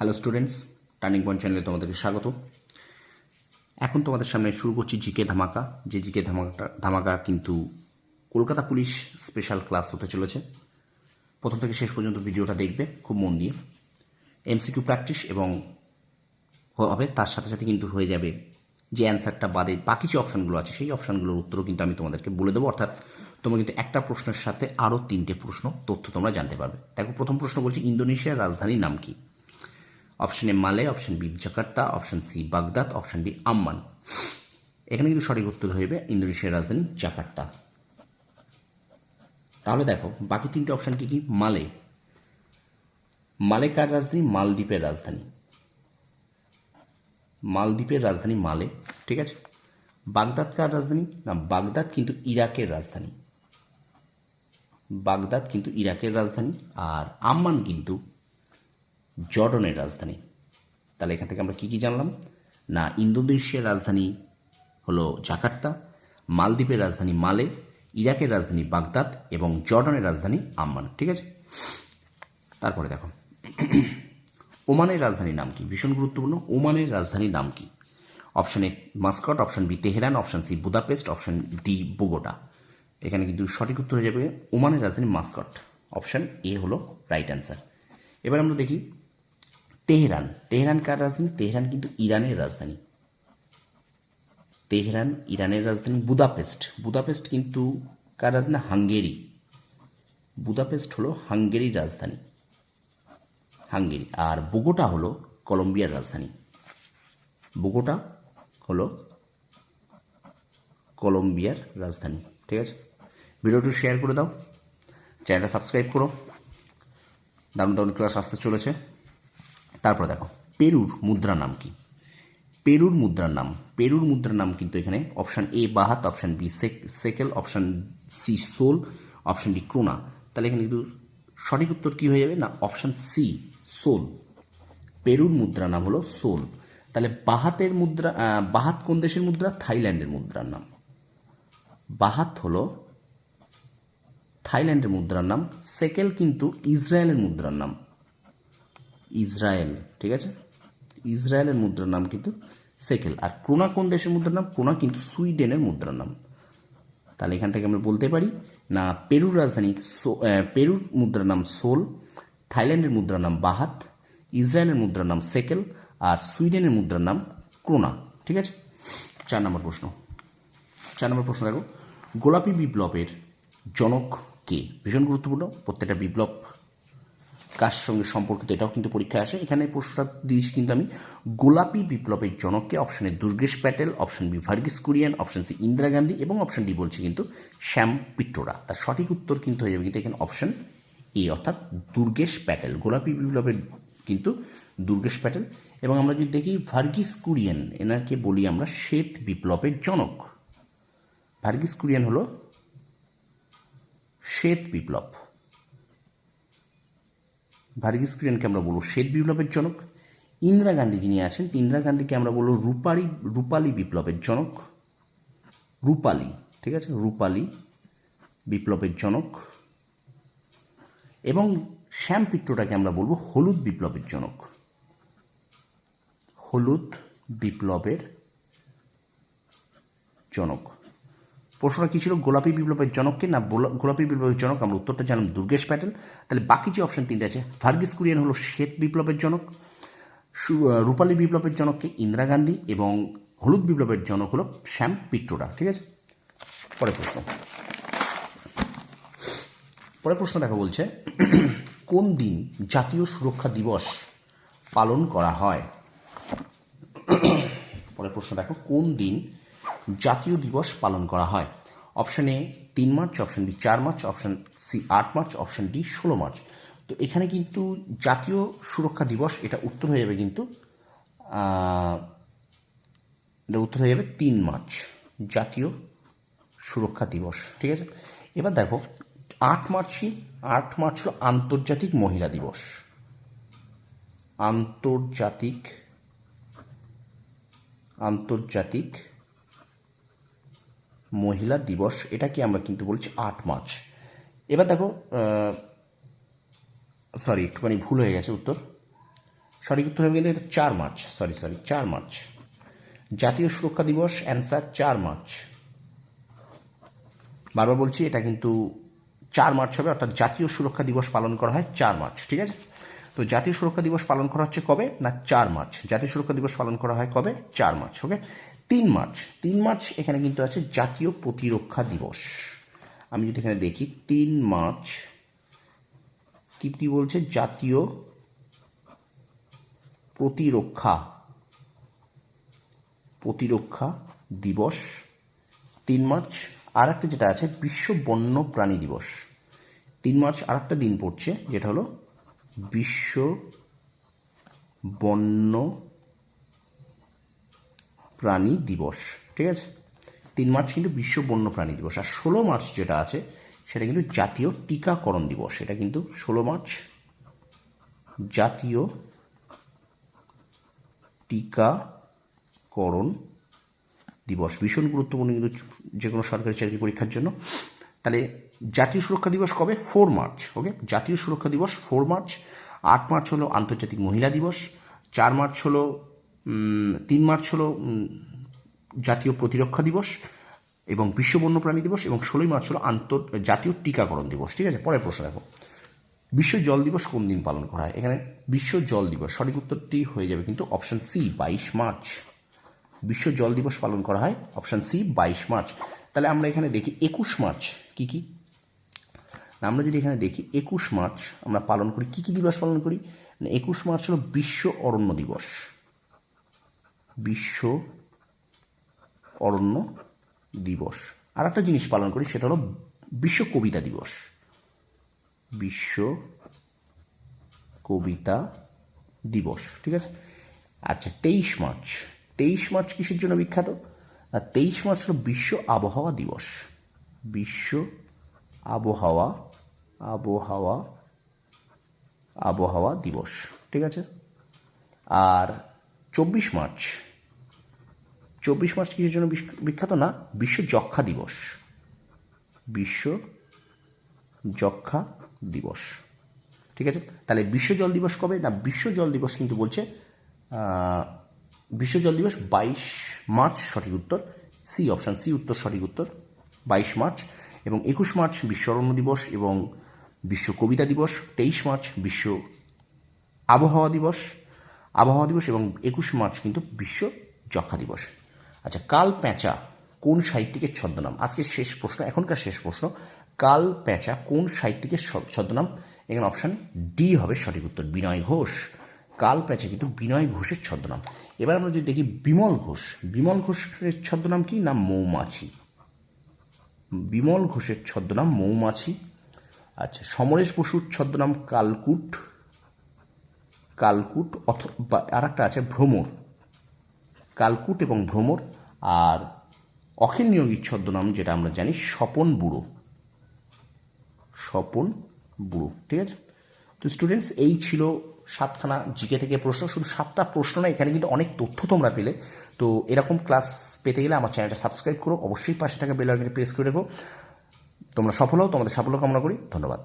Hello students turning point চ্যানেলে তোমাদেরকে স্বাগত। এখন তোমাদের সামনে শুরু করছি জিকে ধামাকা। যে জিকে ধামাকাটা, ধামাকা কিন্তু কলকাতা পুলিশ স্পেশাল ক্লাস হতে চলেছে। প্রথম থেকে শেষ পর্যন্ত ভিডিওটা দেখবে, খুব মন দিয়ে। এমসিকিউ প্র্যাকটিস এবং হবে, তার সাথে সাথে কিন্তু হয়ে যাবে যে অ্যান্সারটা বাদে বাকি যে অপশানগুলো আছে, সেই অপশানগুলোর উত্তরও কিন্তু আমি তোমাদেরকে বলে দেবো। অর্থাৎ তোমরা কিন্তু একটা প্রশ্নের সাথে আরও তিনটে প্রশ্ন, তথ্য তোমরা জানতে পারবে। দেখো, প্রথম প্রশ্ন বলছি, ইন্দোনেশিয়ার রাজধানীর নাম কি? Option A Male option B Jakarta option C Baghdad option D Amman এখানে কিন্তু সঠিক উত্তর হইবে ইন্দোনেশিয়ার রাজধানী জাকার্তা। তাহলে দেখো, বাকি তিনটে অপশন কি কি? মালে মালে কার রাজধানী? মালদ্বীপের রাজধানী। মালদ্বীপের রাজধানী মালে ঠিক আছে? বাগদাদ কার রাজধানী? না, বাগদাদ কিন্তু ইরাকের রাজধানী। বাগদাদ কিন্তু ইরাকের রাজধানী, আর আম্মান কিন্তু জর্ডনের রাজধানী। তাহলে এখান থেকে আমরা কী কী জানলাম? না, ইন্দোনেশিয়ার রাজধানী হলো জাকার্তা, মালদ্বীপের রাজধানী মালে, ইরাকের রাজধানী বাগদাদ এবং জর্ডনের রাজধানী আম্মান, ঠিক আছে? তারপরে দেখো। ওমানের রাজধানীর নাম কি? ভীষণ গুরুত্বপূর্ণ। ওমানের রাজধানীর নাম কি? Option A Muscat, option B Tehran, option C Budapest, option D Bogota এখানে কিন্তু সঠিক উত্তর হয়ে যাবে ওমানের রাজধানী মাস্কট। অপশন এ হলো রাইট অ্যান্সার। এবার আমরা দেখি তেহরান। তেহরান কার রাজধানী? তেহরান কিন্তু ইরানের রাজধানী। তেহরান ইরানের রাজধানী বুদাপেস্ট। বুদাপেস্ট কিন্তু কার রাজধানী? হাঙ্গেরি। বুদাপেস্ট হলো হাঙ্গেরির রাজধানী। হাঙ্গেরি। আর বোগোটা হলো কলম্বিয়ার রাজধানী। বোগোটা হলো কলম্বিয়ার রাজধানী। ঠিক আছে? ভিডিওটি শেয়ার করে দাও। চ্যানেলটা সাবস্ক্রাইব করো। দারুণ দারুণ ক্লাস আসতে চলেছে। তারপর দেখো, পেরুর মুদ্রার নাম কি? পেরুর মুদ্রার নাম, পেরুর মুদ্রার নাম কিন্তু এখানে option A baht option B shekel option C sol option D krona তাহলে এখানে কিন্তু সঠিক উত্তর কী হয়ে যাবে না? অপশান সি সোল পেরুর মুদ্রা নাম হলো সোল তাহলে বাহাতের মুদ্রা বাহাত কোন দেশের মুদ্রা? থাইল্যান্ডের মুদ্রার নাম। বাহাত হলো থাইল্যান্ডের মুদ্রার নাম, সেকেল কিন্তু ইসরায়েলের মুদ্রার নাম। ইসরায়েল, ঠিক আছে? ইসরায়েলের মুদ্রার নাম কিন্তু সেকেল। আর ক্রোনা কোন দেশের মুদ্রার নাম? ক্রোনা কিন্তু সুইডেনের মুদ্রার নাম। তাহলে এখান থেকে আমরা বলতে পারি, না, পেরুর রাজধানী পেরুর মুদ্রার নাম সোল, থাইল্যান্ডের মুদ্রার নাম বাহাত, ইসরায়েলের মুদ্রার নাম সেকেল, আর সুইডেনের মুদ্রার নাম ক্রোনা, ঠিক আছে? চার নম্বর প্রশ্ন। চার নম্বর প্রশ্ন দেখো, গোলাপি বিপ্লবের জনক কে? ভীষণ গুরুত্বপূর্ণ, প্রত্যেকটা বিপ্লব কার সঙ্গে সম্পর্কিত এটাও কিন্তু পরীক্ষায় আসে। এখানে প্রশ্নটা দিয়েছি কিন্তু আমি। গোলাপি বিপ্লবের জনককে অপশনে Durgesh Patel option B Verghese Kurien option C Indira Gandhi এবং অপশন ডি বলছি কিন্তু শ্যাম পিট্টোরা। তার সঠিক উত্তর কিন্তু হয়ে যাবে কিন্তু এখানে অপশন এ, অর্থাৎ দুর্গেশ প্যাটেল। গোলাপি বিপ্লবের কিন্তু দুর্গেশ প্যাটেল। এবং আমরা যদি দেখি ভার্গিস কুরিয়ান, এনাকে বলি আমরা শ্বেত বিপ্লবের জনক। ভার্গিস কুরিয়ান হলো শ্বেত বিপ্লব। ভার্গিস কুরিয়ানকে আমরা বলব শ্বেত বিপ্লবের জনক। ইন্দিরা গান্ধী যিনি আছেন, ইন্দিরা গান্ধীকে আমরা বলব রূপালী রূপালী বিপ্লবের জনক। রূপালী, ঠিক আছে? রূপালী বিপ্লবের জনক। এবং শ্যাম পিট্টোটাকে আমরা বলব হলুদ বিপ্লবের জনক। হলুদ বিপ্লবের জনক। প্রশ্নটা কী ছিল? গোলাপি বিপ্লবের জনককে না গোলাপি বিপ্লবের জনক? আমরা উত্তরটা জানলাম দুর্গেশ প্যাটেল। তাহলে বাকি যে অপশন তিনটে আছে, ভার্গিস কুরিয়ান হলো শ্বেত বিপ্লবের জনক রূপালী বিপ্লবের জনককে ইন্দিরা গান্ধী এবং হলুদ বিপ্লবের জনক হলো শ্যাম পিট্টোরা ঠিক আছে? পরের প্রশ্ন। পরের প্রশ্ন দেখা বলছে, কোন দিন জাতীয় সুরক্ষা দিবস পালন করা হয়? পরের প্রশ্ন দেখো, কোন দিন জাতীয় দিবস পালন করা হয়। অপশন এ তিন মার্চ অপশন বি চার মার্চ অপশন সি আট মার্চ অপশন ডি ষোলো মার্চ। তো এখানে কিন্তু জাতীয় সুরক্ষা দিবস, এটা উত্তর হয়ে যাবে কিন্তু এটা উত্তর হয়ে যাবে তিন মার্চ, জাতীয় সুরক্ষা দিবস, ঠিক আছে? এবার দেখো, আট মার্চই, আট মার্চ হলো আন্তর্জাতিক মহিলা দিবস। আন্তর্জাতিক আন্তর্জাতিক মহিলা দিবস, এটাকে আমরা কিন্তু বলছি আট মার্চ। এবার দেখো সরি একটুখানি ভুল হয়ে গেছে উত্তর। সঠিক উত্তর হবে কিন্তু এটা চার মার্চ সরি সরি চার মার্চ। জাতীয় সুরক্ষা দিবস অ্যান্সার চার মার্চ। বারবার বলছি, এটা কিন্তু চার মার্চ হবে, অর্থাৎ জাতীয় সুরক্ষা দিবস পালন করা হয় চার মার্চ, ঠিক আছে? তো জাতীয় সুরক্ষা দিবস পালন করা হচ্ছে কবে? না, চার মার্চ। জাতীয় সুরক্ষা দিবস পালন করা হয় কবে? চার মার্চ ওকে তিন মার্চ তিন মার্চ এখানে কিন্তু আছে জাতীয় প্রতিরক্ষা দিবস। আমি যদি এখানে দেখি, তিন মার্চ কি বলছে? জাতীয় প্রতিরক্ষা প্রতিরক্ষা দিবস। তিন মার্চ আর একটা যেটা আছে, বিশ্ব বন্য প্রাণী দিবস। তিন মার্চ আর একটা দিন পড়ছে, যেটা হলো বিশ্ব বন্য প্রাণী দিবস, ঠিক আছে? তিন মার্চ কিন্তু বিশ্ব বন্য প্রাণী দিবস, আর ষোলো মার্চ যেটা আছে, সেটা কিন্তু জাতীয় টিকাকরণ দিবস। এটা কিন্তু ষোলো মার্চ জাতীয় টিকাকরণ দিবস। ভীষণ গুরুত্বপূর্ণ কিন্তু যে কোনো সরকারি চাকরি পরীক্ষার জন্য। তাহলে জাতীয় সুরক্ষা দিবস কবে? Four March, okay? জাতীয় সুরক্ষা দিবস, ফোর মার্চ। আট মার্চ হলো আন্তর্জাতিক মহিলা দিবস। চার মার্চ হলো তিন মার্চ হলো জাতীয় প্রতিরক্ষা দিবস এবং বিশ্ব বন্যপ্রাণী দিবস এবং ষোলোই মার্চ হলো আন্তর, জাতীয় টিকাকরণ দিবস, ঠিক আছে? পরের প্রশ্ন দেখো। বিশ্ব জল দিবস কোন দিন পালন করা হয়? এখানে বিশ্ব জল দিবস, সঠিক উত্তরটি হয়ে যাবে কিন্তু অপশান সি, বাইশ মার্চ। বিশ্ব জল দিবস পালন করা হয়, অপশান সি, বাইশ মার্চ। তাহলে আমরা এখানে দেখি একুশ মার্চ কি কি? আমরা যদি এখানে দেখি একুশ মার্চ, আমরা পালন করি, কি কি দিবস পালন করি? একুশ মার্চ হলো বিশ্ব অরণ্য দিবস। বিশ্ব অরণ্য দিবস। আর একটা জিনিস পালন করি, সেটা হলো বিশ্ব কবিতা দিবস। বিশ্ব কবিতা দিবস, ঠিক আছে? আচ্ছা তেইশ মার্চ। তেইশ মার্চ কিসের জন্য বিখ্যাত? আর তেইশ মার্চ হলো বিশ্ব আবহাওয়া দিবস। বিশ্ব আবহাওয়া আবহাওয়া আবহাওয়া দিবস, ঠিক আছে? আর চব্বিশ মার্চ চব্বিশ মার্চ কিসের জন্য বিখ্যাত না? বিশ্ব যক্ষা দিবস। বিশ্ব যক্ষা দিবস। ঠিক আছে? তাহলে বিশ্ব জল দিবস কবে? না, বিশ্ব জল দিবস কিন্তু বলছে বিশ্ব জল দিবস বাইশ মার্চ সঠিক উত্তর সি অপশান সি উত্তর সঠিক উত্তর, বাইশ মার্চ এবং একুশ মার্চ বিশ্ব অরণ্য দিবস এবং বিশ্ব কবিতা দিবস, তেইশ মার্চ বিশ্ব আবহাওয়া দিবস আবহাওয়া দিবস এবং একুশ মার্চ কিন্তু বিশ্ব যক্ষা দিবস। আচ্ছা কাল পেঁচা কোন সাহিত্যিকের ছদ্মনাম? আজকে শেষ প্রশ্ন, এখনকার শেষ প্রশ্ন, কাল পেঁচা কোন সাহিত্যিকের ছদ্মনাম? এখানে অপশান ডি হবে সঠিক উত্তর, বিনয় ঘোষ। কাল পেঁচা কিন্তু বিনয় ঘোষের ছদ্মনাম। এবার আমরা যদি দেখি বিমল ঘোষ, বিমল ঘোষের ছদ্মনাম কি না মৌমাছি? বিমল ঘোষের ছদ্মনাম মৌমাছি। আচ্ছা সমরেশ বসুর ছদ্মনাম কালকুট কালকুট অথবা আর একটা আছে ভ্রমর। কালকুট এবং ভ্রমর আর অখিল নিয়োগীর ছদ্মনাম, যেটা আমরা জানি স্বপন বুড়ো। স্বপন বুড়ো, ঠিক আছে? তো স্টুডেন্টস এই ছিল সাতখানা জিকে থেকে প্রশ্ন। শুধু সাতটা প্রশ্ন না, এখানে কিন্তু অনেক তথ্য তোমরা পেলে। তো এরকম ক্লাস পেতে গেলে আমার চ্যানেলটা সাবস্ক্রাইব করো। অবশ্যই পাশে থাকা বেল আইকনে প্রেস করে দেবো তোমরা সফল হও, তোমাদের সাফল্য কামনা করি। ধন্যবাদ।